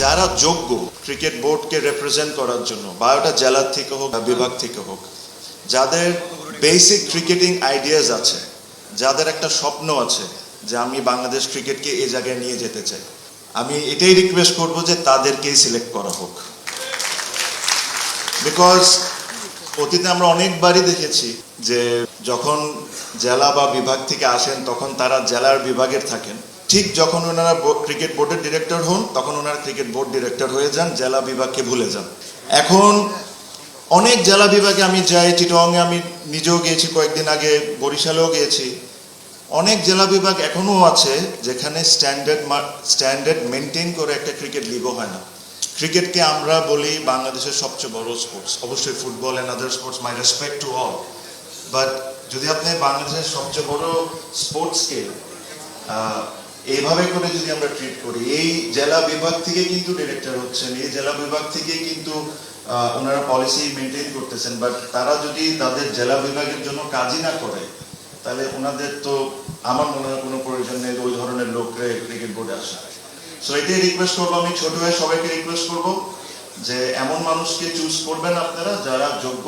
যারা যোগ্য ক্রিকেট বোর্ডকে রিপ্রেজেন্ট করার জন্য বা ওটা জেলার থেকে হোক বিভাগ থেকে হোক, যাদের বেসিক ক্রিকেটিং আইডিয়াস আছে, যাদের একটা স্বপ্ন আছে যে আমি বাংলাদেশ ক্রিকেটকে এই জায়গায় নিয়ে যেতে চাই, আমি এটাই রিকোয়েস্ট করব যে তাদেরকেই সিলেক্ট করা হোক। বিকজ অতীতে আমরা অনেকবারই দেখেছি যে যখন জেলা বা বিভাগ থেকে আসেন, তখন তারা জেলার বিভাগের থাকেন ঠিক যখন ওনারা ক্রিকেট বোর্ডের ডিরেক্টর হন, তখন ওনারা ক্রিকেট বোর্ড ডিরেক্টর হয়ে যান, জেলা বিভাগকে ভুলে যান। এখন অনেক জেলা বিভাগে আমি যাই চিটংয়ে আমি নিজেও গিয়েছি, কয়েকদিন আগে বরিশালেও গিয়েছি। অনেক জেলা বিভাগ এখনও আছে যেখানে স্ট্যান্ডার্ড স্ট্যান্ডার্ড মেনটেন করে একটা ক্রিকেট লিগও হয় না। ক্রিকেটকে আমরা বলি বাংলাদেশের সবচেয়ে বড় স্পোর্টস অবশ্যই football and other sports my respect to all but যদি আপনি বাংলাদেশের সবচেয়ে বড় স্পোর্টসকে এইভাবে করে যদি আমরা ট্রিট করি, এই জেলা বিভাগ থেকে কিন্তু ডিরেক্টর হচ্ছেন, এই জেলা বিভাগ থেকে কিন্তু ওনারা পলিসি মেনটেন করতেছেন বাট তারা যদি তাদের জেলা বিভাগের জন্য কাজই না করে, তাহলে ওনাদের তো আমার মনে হয় কোনো প্রয়োজন নেই ওই ধরনের লোকরে ক্রিকেট বোর্ডে আসা। সো এটাই রিকোয়েস্ট করব আমি, ছোট হয়ে সবাইকে রিকোয়েস্ট করব যে এমন মানুষকে চুজ করবেন আপনারা যারা যোগ্য